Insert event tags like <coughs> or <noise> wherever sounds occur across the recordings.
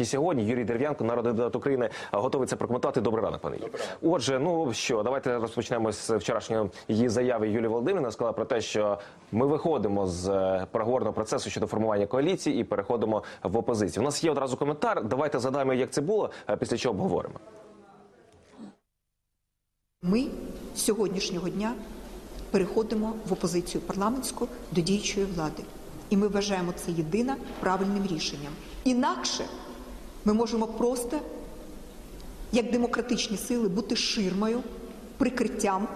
тільки сьогодні. Юрій Дерев'янко, народний депутат України, готовий це прокоментувати. Добрий ранок, пане Юрій. Отже, ну що, давайте розпочнемо з вчорашньої її заяви. Юлії Володимирівна сказала про те, що ми виходимо з е, переговорного процесу щодо формування коаліції і переходимо в опозицію. У нас є одразу коментар. Давайте задаємо, як це було, а після чого обговоримо. Ми з сьогоднішнього дня переходимо в опозицію парламентську до діючої влади. І ми вважаємо це єдине правильним рішенням. Інакше ми можемо просто, як демократичні сили, бути ширмою, прикриттям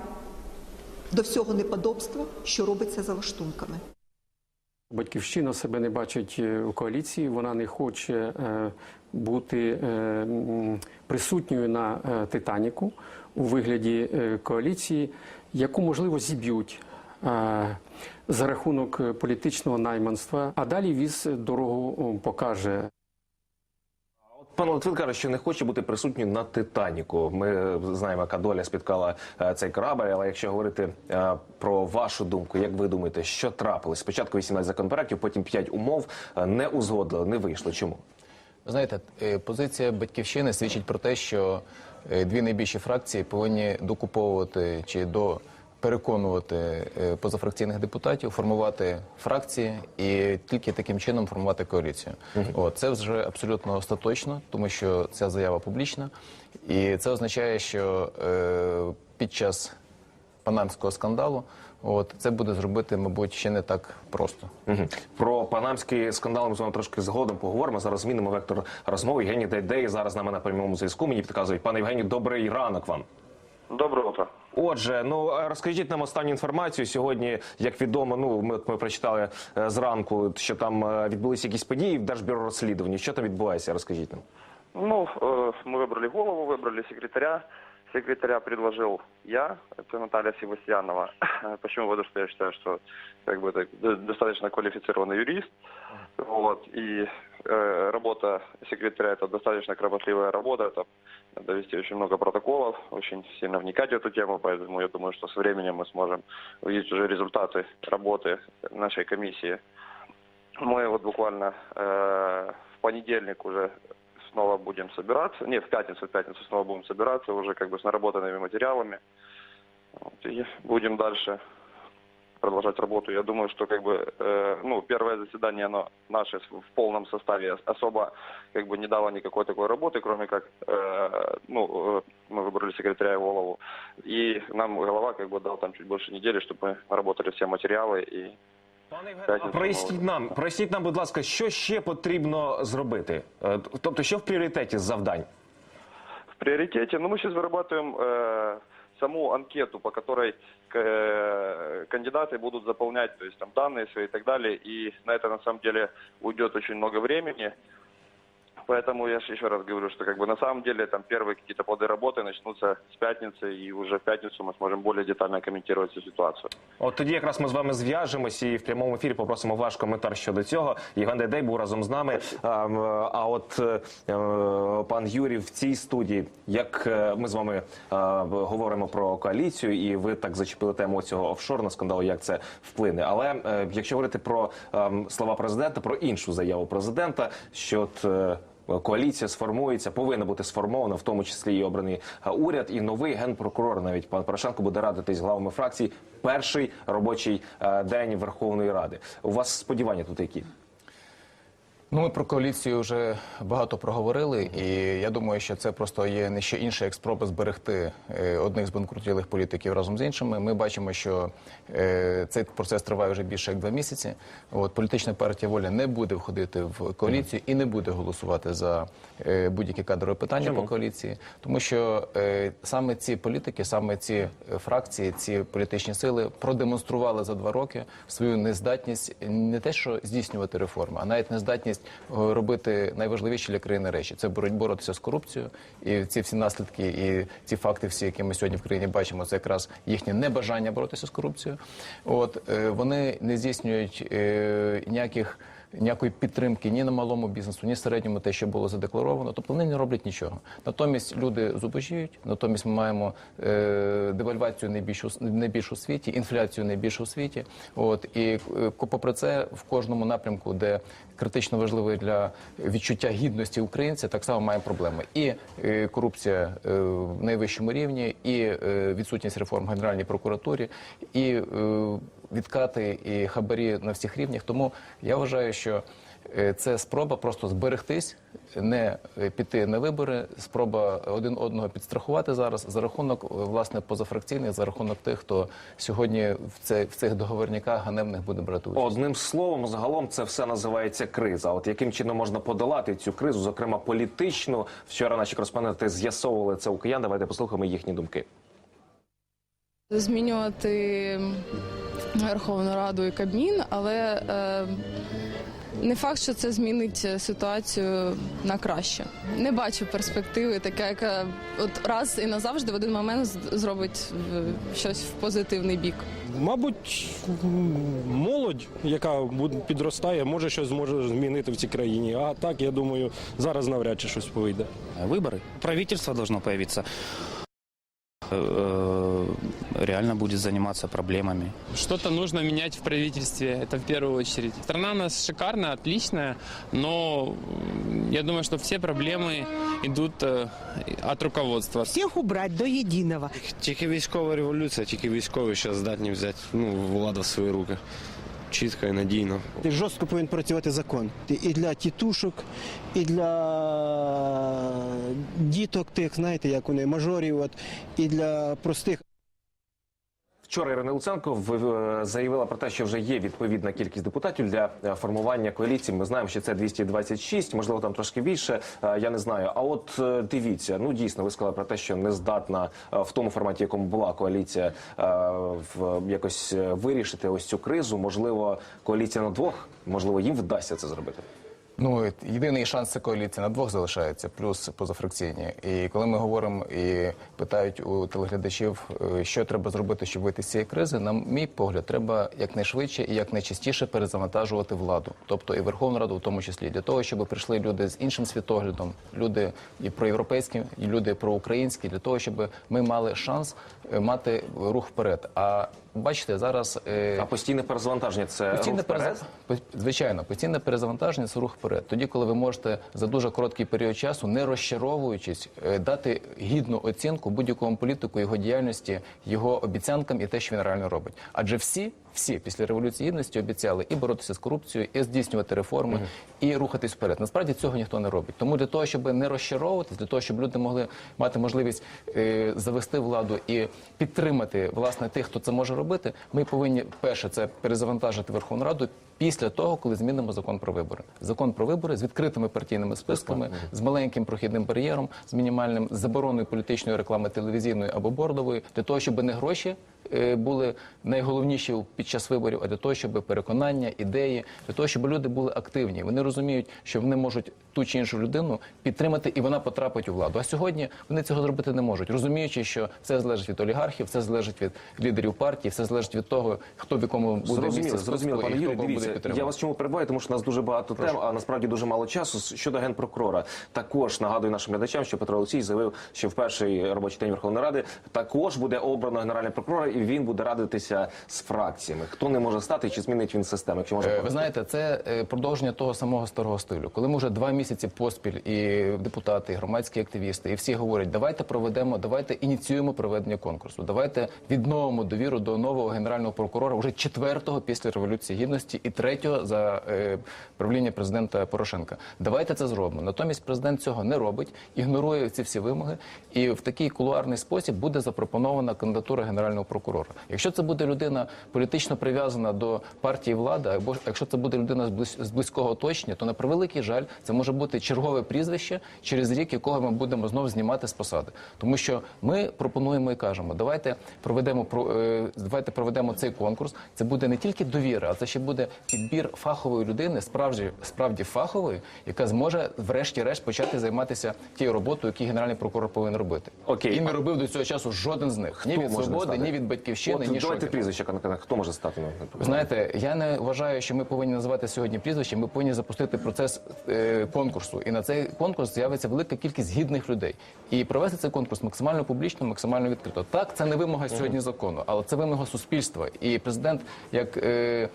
до всього неподобства, що робиться за лаштунками. Батьківщина себе не бачить е, у коаліції, вона не хоче е, бути е, присутньою на Титаніку у вигляді коаліції, яку можливо зіб'ють за рахунок політичного найманства. А далі віз дорогу покаже. Пан Литвин каже, що не хоче бути присутнім на Титаніку. Ми знаємо, яка доля спіткала е, цей корабель. Але якщо говорити е, про вашу думку, як ви думаєте, що трапилось? Спочатку 18 законопроектів, потім 5 умов е, не узгодили, не вийшло. Чому? Знаєте, е, позиція батьківщини свідчить про те, що е, дві найбільші фракції повинні докуповувати чи до переконувати е, позафракційних депутатів, формувати фракції і тільки таким чином формувати коаліцію. От це вже абсолютно остаточно, тому що ця заява публічна, і це означає, що е, під час панамського скандалу, от це буде зробити, мабуть, ще не так просто. Мгм. Про панамський скандал ми з вами трошки згодом поговоримо. Зараз змінимо вектор розмови. Євгеній Дейдей зараз з нами на прямому зв'язку. Мені підказують, пане Євгенію, добрий ранок вам. Доброе утро. Отже, ну а розкажіть нам останню інформацію. Сьогодні, як відомо, ну ми, ми прочитали е, зранку, що там е, відбулися якісь події в Держбюро розслідування. Що там відбувається? Розкажіть нам. Ну, э, мы выбрали голову, выбрали секретаря. Секретаря предложил я, это Наталья Севастьянова. <coughs> Почему? Потому что я считаю, что как бы это д- достаточно квалифицированный юрист. Вот. И э, работа секретаря это достаточно кропотливая работа. Это надо вести очень много протоколов, очень сильно вникать в эту тему, поэтому я думаю, что со временем мы сможем увидеть уже результаты работы нашей комиссии. Мы вот буквально э, в понедельник уже снова будем собираться. Не, в пятницу, в пятницу снова будем собираться уже как бы с наработанными материалами. Вот, и будем дальше продолжать работу. Я думаю, что как бы, э, ну, первое заседание, оно наше в в полном составе особо как бы не дало никакой такой работы, кроме как, э, ну, э, мы выбрали секретаря и голову. И нам голова как бы дал там чуть больше недели, чтобы мы наработали все материалы и Пане Євгене, П'ятницю проясніть нам, проясніть нам, будь ласка, що ще потрібно зробити? Е, Тобто, що в пріоритеті з завдань? В приоритете, ну, мы сейчас вырабатываем э, саму анкету, по которой э, кандидаты будут заполнять, то есть там данные свои и так далее, и на это на самом деле уйдет очень много времени. Поэтому я же еще раз говорю, что как бы на самом деле там первые какие-то плоды работы начнутся с пятницы, и уже в пятницу мы сможем более детально комментировать всю ситуацию. От тоді якраз ми з вами зв'яжемося і в прямому ефірі попросимо ваш коментар щодо цього. Євген Дейдей був разом з нами. А, м, а от е, е, пан Юрій в цій студії, як е, ми з вами е, говоримо про коаліцію, і ви так зачепили тему цього офшорного скандалу, як це вплине. Але е, якщо говорити про е, м, слова президента, про іншу заяву президента, що от, е, Коаліція сформується, повинна бути сформована, в тому числі і обраний уряд, і новий генпрокурор. Навіть пан Порошенко буде радитись з главами фракцій. Перший робочий день Верховної Ради. У вас сподівання тут які? Ну, ми про коаліцію вже багато проговорили, і я думаю, що це просто є не що інше, як спроба зберегти е, одних з банкрутілих політиків разом з іншими. Ми бачимо, що е, цей процес триває вже більше як два місяці. От політична партія воля не буде входити в коаліцію і не буде голосувати за е, будь-які кадрові питання по коаліції, тому що саме ці політики, саме ці фракції, ці політичні сили продемонстрували за два роки свою нездатність не те, що здійснювати реформи, а навіть нездатність робити найважливіші для країни речі. Це боротися з корупцією, і ці всі наслідки, і ці факти, всі, які ми сьогодні в країні бачимо, це якраз їхнє небажання боротися з корупцією. От е, вони не здійснюють е, ніяких ніякої підтримки ні на малому бізнесу, ні середньому, те, що було задекларовано. Тобто вони не роблять нічого. Натомість люди зубожіють. Натомість ми маємо е, девальвацію найбільшу найбільшу у світі, інфляцію найбільшу у світі. От і е, попри це, в кожному напрямку, де критично важливий для відчуття гідності українця, так само має проблеми. І е, корупція е, в найвищому рівні, і е, відсутність реформ в Генеральній прокуратурі, і е, відкати і хабарі на всіх рівнях. Тому я вважаю, що е, це спроба просто зберегтись, не е, піти на вибори, спроба один одного підстрахувати зараз за рахунок е, власне позафракційних, за рахунок тих, хто сьогодні в, це, в цих договорняках ганебних буде брати участь. Одним словом, загалом це все називається криза. От яким чином можна подолати цю кризу, зокрема політичну? Вчора наші кореспонденти з'ясовували це у киян. Давайте послухаємо їхні думки. змінювати Верховну Раду і Кабмін, але е, не факт, що це змінить ситуацію на краще. Не бачу перспективи, така яка от раз і назавжди в один момент зробить е, щось в позитивний бік. Мабуть, молодь, яка підростає, може щось зможе змінити в цій країні. А так, я думаю, зараз навряд чи щось вийде. выборы. Правительство должно появиться. Э, Реально будет заниматься проблемами. Что-то нужно менять в правительстве, это в первую очередь. Страна у нас шикарная, отличная, но м, я думаю, что все проблемы идут э, от руководства. всіх убрати до єдиного. Тільки військова революція, тільки військові зараз здатні взяти ну, владу в свої руки. Чітко і надійно. Ти жорстко повинен працювати закон. Ти і для тітушок, і для діток тих, знаєте, як вони, мажорів, от, і для простих. Вчора Ірина Луценко е, заявила про те, що вже є відповідна кількість депутатів для е, формування коаліції. Ми знаємо, що це 226, можливо, там трошки більше. е, Я не знаю. А от дивіться, ну дійсно, ви сказали про те, що не здатна в тому форматі, якому була коаліція, в якось вирішити ось цю кризу. Можливо, коаліція на двох, можливо, їм вдасться це зробити. Ну єдиний шанс це коаліція на двох залишається, плюс позафракційні. І коли ми говоримо і питають у телеглядачів, е, що треба зробити, щоб вийти з цієї кризи, на мій погляд, треба якнайшвидше і якнайчастіше перезавантажувати владу, тобто і Верховну Раду, в тому числі для того, щоб прийшли люди з іншим світоглядом, люди і проєвропейські, і люди проукраїнські, для того, щоб ми мали шанс е, мати рух вперед. А бачите, зараз е, А постійне перезавантаження це Постійне рух вперед? перезав... по- Звичайно, постійне перезавантаження це рух вперед. Тоді, коли ви можете за дуже короткий період часу, не розчаровуючись, е, дати гідну оцінку будь-якому політику, його діяльності, його обіцянкам і те, що він реально робить. Адже всі, всі після революції гідності обіцяли і боротися з корупцією, і здійснювати реформи, і рухатись вперед. Насправді цього ніхто не робить. Тому для того, щоб не розчаровуватись, для того, щоб люди могли мати можливість е, завести владу і підтримати власне тих, хто це може робити, ми повинні перше це перезавантажити Верховну Раду. Після того, коли змінимо закон про вибори, закон про вибори з відкритими партійними списками, з маленьким прохідним бар'єром, з мінімальним забороною політичної реклами телевізійної або бордової, для того, щоб не гроші були найголовніші під час виборів, а для того, щоб переконання, ідеї, для того, щоб люди були активні. Вони розуміють, що вони можуть ту чи іншу людину підтримати, і вона потрапить у владу. А сьогодні вони цього зробити не можуть, розуміючи, що все залежить від олігархів, все залежить від лідерів партії, все залежить від того, хто в якому буде Зрозуміло, зрозуміло, пане Юрій. Дивіться, підтримувати. я вас чому перебуваю, тому що у нас дуже багато тем, а насправді дуже мало часу. Щодо генпрокурора, також нагадую нашим глядачам, що Петро Олексій заявив, що в перший робочий день Верховної Ради також буде обрано генерального прокурора, і він буде радитися з фракціями. Хто не може стати, чи змінить він систему? Якщо можна Е, Ви знаєте, це е, продовження того самого старого стилю, коли ми вже два місяці поспіль, і депутати, і громадські активісти, і всі говорять, давайте проведемо, давайте ініціюємо проведення конкурсу, давайте відновимо довіру до нового генерального прокурора вже четвертого після революції гідності і третього за е, правління президента Порошенка. Давайте це зробимо. Натомість президент цього не робить, ігнорує ці всі вимоги, і в такий кулуарний спосіб буде запропонована кандидатура генерального прокурора. Якщо це буде людина політично прив'язана до партії влади, або якщо це буде людина з близь- з близького оточення, то на превеликий жаль, це може бути чергове прізвище, через рік якого ми будемо знову знімати з посади. Тому що ми пропонуємо і кажемо, давайте проведемо про е, давайте проведемо цей конкурс. Це буде не тільки довіра, а це ще буде підбір фахової людини, справді справді фахової, яка зможе врешті-решт почати займатися тією роботою, яку генеральний прокурор повинен робити. Окей. І не робив до цього часу жоден з них. ні від свободи, ні від батьківщини, От ні давайте прізвище. Хто може стати? ну, Ви знаєте, я не вважаю, що ми повинні називати сьогодні прізвище. Ми повинні запустити процес е, конкурсу. І на цей конкурс з'явиться велика кількість гідних людей. І провести цей конкурс максимально публічно, максимально відкрито. Так, це не вимога сьогодні закону, але це вимога суспільства. І президент, як е,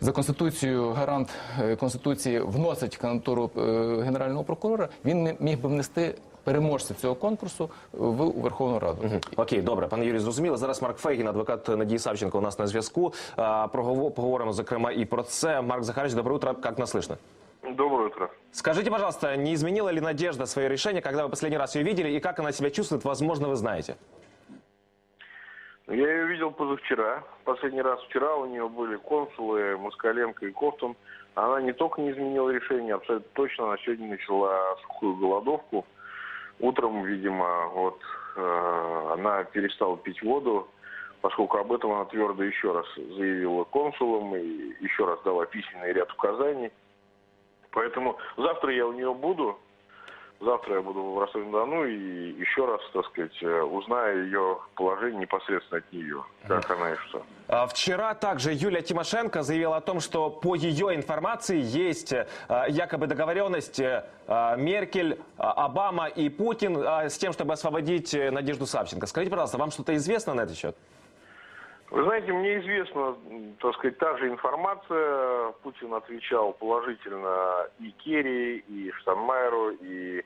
за конституцією гарант е, конституції вносить кандидатуру е, генерального прокурора, він міг би внести переможця цього конкурсу в у Верховну Раду. Окей, добре, пане Юрій, зрозуміло. Зараз Марк Фейгін, адвокат Надії Савченко, у нас на зв'язку. А, прогово- Поговоримо, зокрема, і про це. Марк Захарович, доброе утро. Как нас слышно? Доброе утро. Скажите, пожалуйста, не изменила ли Надежда свое решение, когда вы последний раз ее видели, и как она себя чувствует, возможно, вы знаете? Я ее видел позавчера. Последний раз вчера у нее были консулы Москаленко и Кофтон. Она не только не изменила решение, абсолютно точно она сегодня начала сухую голодовку. Утром, видимо, вот э, она перестала пить воду, поскольку об этом она твердо еще раз заявила консулам и еще раз дала письменный ряд указаний. Поэтому завтра я у нее буду. Завтра я буду в Ростове-на-Дону и еще раз, так сказать, э, узнаю ее положение непосредственно от нее, как она и что. А, Вчера также Юлия Тимошенко заявила о том, что по ее информации есть э, якобы договоренность э, Меркель, Обама и Путин с тем, чтобы освободить Надежду Савченко. Скажите, пожалуйста, вам что-то известно на этот счет? Вы знаете, мне известна, так сказать, та же информация. Путин отвечал положительно и Керри, и Штанмайеру, и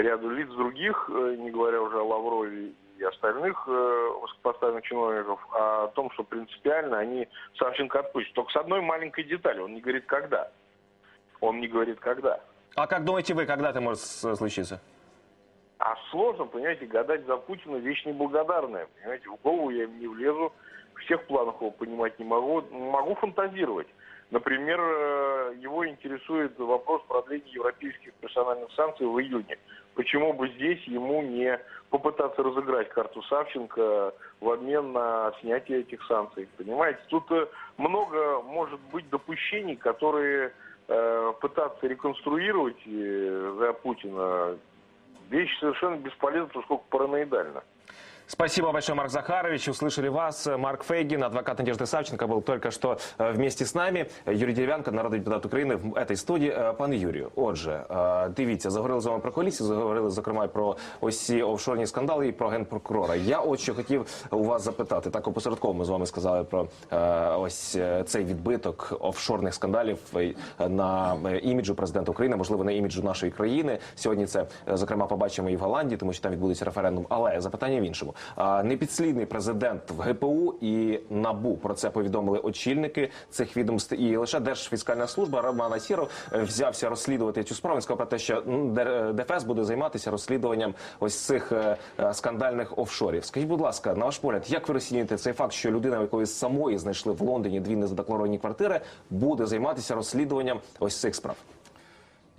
ряду лиц других, э, не говоря уже о Лаврове и остальных э, высокопоставленных чиновников, о том, что принципиально они Савченко отпустят. Только с одной маленькой деталью. Он не говорит, когда. Он не говорит, когда. А как думаете вы, когда это может случиться? А сложно, понимаете, гадать за Путина вещь неблагодарная. Понимаете, в голову я им не влезу, всех планов его понимать не могу. Могу фантазировать. Например, э, его интересует вопрос продления европейских персональных санкций в июне. Почему бы здесь ему не попытаться разыграть карту Савченко в обмен на снятие этих санкций? Понимаете, тут э, много может быть допущений, которые э, пытаться реконструировать за Путина вещь совершенно бесполезна, поскольку параноидальна. Спасибо большое, Марк Захарович. Услышали вас. Марк Фейгин, адвокат Надежды Савченко, был только что э, вместе з нами. Юрій Дерев'янко, народний депутат України в этой студії. Е, Пане Юрію, отже, е, дивіться, заговорили з вами про коаліцію, заговорили, зокрема, і про ось ці офшорні скандали і про генпрокурора. Я от що хотів у вас запитати. Так опосередково ми з вами сказали про е, ось е, цей відбиток офшорних скандалів е, на е, іміджу президента України, можливо, на іміджу нашої країни. Сьогодні це е, зокрема побачимо і в Голландії, тому що там відбудеться референдум. Але запитання в іншому. Непідслідний президент в ГПУ і НАБУ про це повідомили очільники цих відомств. І лише Держфіскальна служба Роман Асіров е, взявся розслідувати цю справу. Він сказав про те, що ДФС буде займатися розслідуванням ось цих е, е, скандальних офшорів. Скажіть, будь ласка, на ваш погляд, як ви розцінюєте цей факт, що людина, якої самої знайшли в Лондоні дві незадекларовані квартири, буде займатися розслідуванням ось цих справ?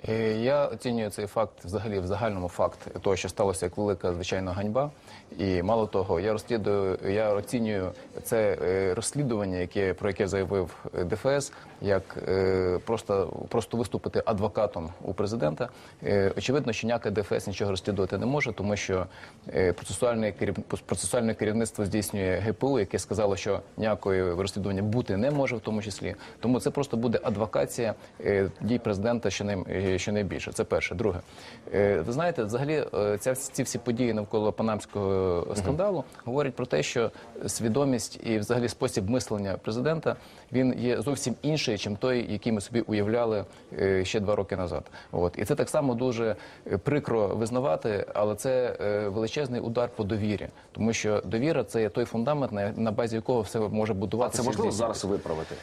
Е, Я оцінюю цей факт взагалі в загальному факт того, що сталося як велика звичайна ганьба. І мало того, я розслідую, я оцінюю це е, розслідування, яке про яке заявив е, ДФС, як е, просто, просто виступити адвокатом у президента. Е, Очевидно, що ніяке ДФС нічого розслідувати не може, тому що е, процесуальне керів- процесуальне керівництво здійснює ГПУ, яке сказало, що ніякої розслідування бути не може, в тому числі. Тому це просто буде адвокація е, дій президента, що най, е, що найбільше. Це перше. Друге, е, ви знаєте, взагалі е, ця ці всі події навколо панамського скандалу говорять про те, що свідомість і взагалі спосіб мислення президента він є зовсім інший, чим той, який ми собі уявляли е, ще два роки назад. От і це так само дуже е, прикро визнавати, але це е, величезний удар по довірі, тому що довіра це є той фундамент, на, базі якого все може А будуватися. це можливо зараз виправити?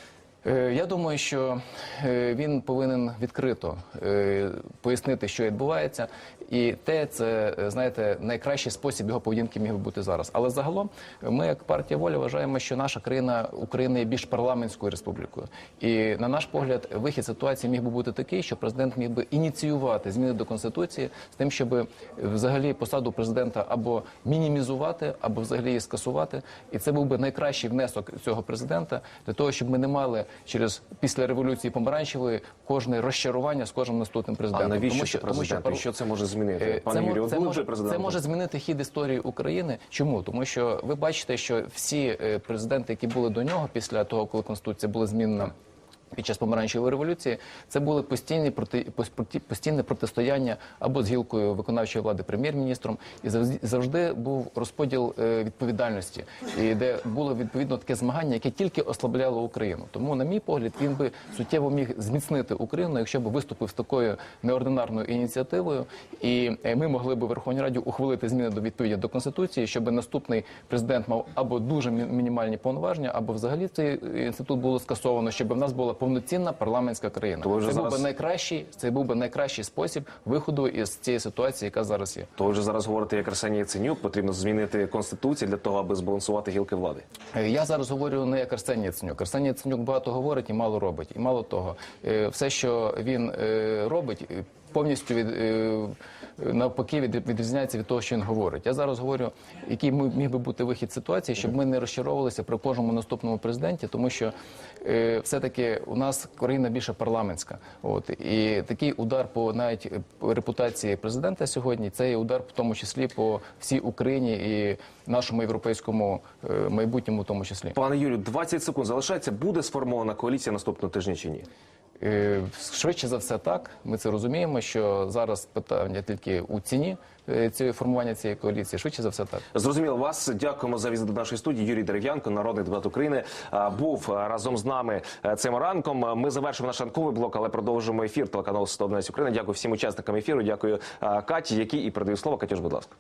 Е, Я думаю, що е, він повинен відкрито е, пояснити, що відбувається, і те, це знаєте, найкращий спосіб його поведінки міг би бути зараз. Але загалом ми, як партія воля, вважаємо, що наша країна Україна є більш парламентською республікою. І на наш погляд, вихід ситуації міг би бути такий, що президент міг би ініціювати зміни до конституції з тим, щоб взагалі посаду президента або мінімізувати, або взагалі її скасувати. І це був би найкращий внесок цього президента для того, щоб ми не мали через після революції помаранчевої кожне розчарування з кожним наступним А президентом. тому, що президент? Тому, Що це може змінити? Е, Пане мо- Юрію, це, може, це може змінити хід історії України. Чому? Тому що ви бачите, що всі е, президенти, які були до нього після того, коли конституція була змінена. Під час помаранчевої революції це були постійні проти пос- постійне протистояння або з гілкою виконавчої влади прем'єр-міністром, і завжди, був розподіл е, відповідальності, і де було відповідно таке змагання, яке тільки ослабляло Україну. Тому, на мій погляд, він би суттєво міг зміцнити Україну, якщо б виступив з такою неординарною ініціативою, і е, ми могли б у Верховній Раді ухвалити зміни до відповіді до конституції, щоб наступний президент мав або дуже мінімальні повноваження, або взагалі цей інститут було скасовано, щоб в нас була повноцінна парламентська країна. То це був би найкращий, це був би найкращий спосіб виходу із цієї ситуації, яка зараз є. То ви вже зараз говорите, як Арсеній Яценюк, потрібно змінити конституцію для того, аби збалансувати гілки влади. Е, Я зараз говорю не як Арсеній Яценюк. Арсеній Яценюк багато говорить і мало робить. І мало того, е, все, що він е, робить, повністю від е, навпаки від- відрізняється від того, що він говорить. Я зараз говорю, який міг би бути вихід ситуації, щоб ми не розчаровувалися при кожному наступному президенті, тому що е, все-таки у нас країна більше парламентська. От і такий удар по навіть е, репутації президента сьогодні, це є удар в тому числі по всій Україні і нашому європейському е, майбутньому, в тому числі. Пане Юрію, 20 секунд залишається. Буде сформована коаліція наступного тижня чи ні? Е, Швидше за все, так ми це розуміємо. Що зараз питання тільки у ціні е, цієї формування цієї коаліції. Швидше за все, так. Зрозуміло вас. Дякуємо за візит до нашої студії. Юрій Дерев'янко, народний депутат України, був разом з нами е, цим ранком. Ми завершимо наш ранковий блок, але продовжимо ефір телеканалу 111 Україна. Дякую всім учасникам ефіру. Дякую Каті, якій і передаю слово. Катюш, будь ласка.